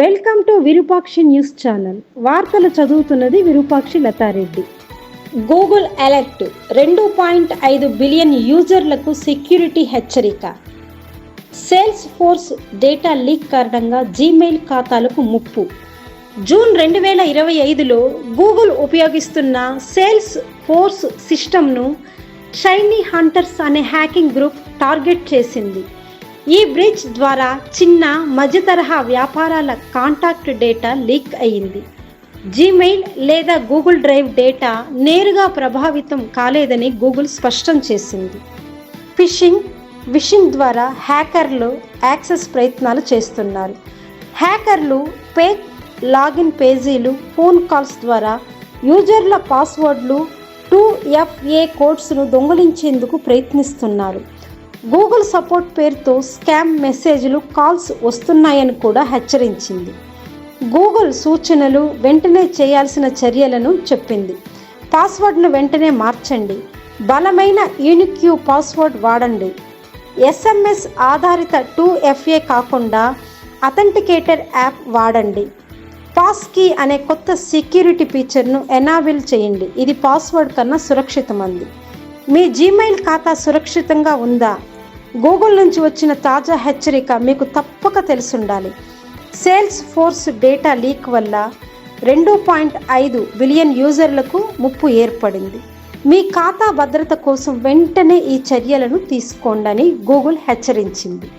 Welcome to Virupakshi news channel. వార్తలు చదువుతున్నది Virupakshi Latha Reddy. Google alert రెండు పాయింట్ ఐదు బిలియన్ యూజర్లకు సెక్యూరిటీ హెచ్చరిక. సేల్స్ ఫోర్స్ డేటా లీక్ కారణంగా జీమెయిల్ ఖాతాలకు ముప్పు. జూన్ రెండు వేల ఇరవై ఐదులో గూగుల్ ఉపయోగిస్తున్న సేల్స్ ఫోర్స్ సిస్టమ్ను షైనీ హంటర్స్ అనే హ్యాకింగ్ గ్రూప్ టార్గెట్ చేసింది. ఈ బ్రిడ్జ్ ద్వారా చిన్న మధ్య తరహా వ్యాపారాల కాంటాక్ట్ డేటా లీక్ అయింది జీమెయిల్ లేదా గూగుల్ డ్రైవ్ డేటా నేరుగా ప్రభావితం కాలేదని గూగుల్ స్పష్టం చేసింది. ఫిషింగ్ విషింగ్ ద్వారా హ్యాకర్లు యాక్సెస్ ప్రయత్నాలు చేస్తున్నారు. హ్యాకర్లు పేక్ లాగిన్ పేజీలు ఫోన్ కాల్స్ ద్వారా యూజర్ల పాస్వర్డ్లు టూ ఎఫ్ఏ కోడ్స్ను దొంగిలించేందుకు ప్రయత్నిస్తున్నారు. గూగుల్ సపోర్ట్ పేరుతో స్కామ్ మెసేజ్లు కాల్స్ వస్తున్నాయని కూడా హెచ్చరించింది. గూగుల్ సూచనలు వెంటనే చేయాల్సిన చర్యలను చెప్పింది. పాస్వర్డ్ను వెంటనే మార్చండి. బలమైన యూనిక్యూ పాస్వర్డ్ వాడండి. ఎస్ఎంఎస్ ఆధారిత టూ ఎఫ్ఏ కాకుండా అథెంటికేటర్ యాప్ వాడండి. పాస్ కీ అనే కొత్త సెక్యూరిటీ ఫీచర్ను ఎనాబిల్ చేయండి. ఇది పాస్వర్డ్ కన్నా సురక్షితమంది. మీ జీమెయిల్ ఖాతా సురక్షితంగా ఉందా? గూగుల్ నుంచి వచ్చిన తాజా హెచ్చరిక మీకు తప్పక తెలుసుండాలి. సేల్స్ ఫోర్స్ డేటా లీక్ వల్ల రెండు పాయింట్ ఐదు బిలియన్ యూజర్లకు ముప్పు ఏర్పడింది. మీ ఖాతా భద్రత కోసం వెంటనే ఈ చర్యలను తీసుకోండి అని గూగుల్ హెచ్చరించింది.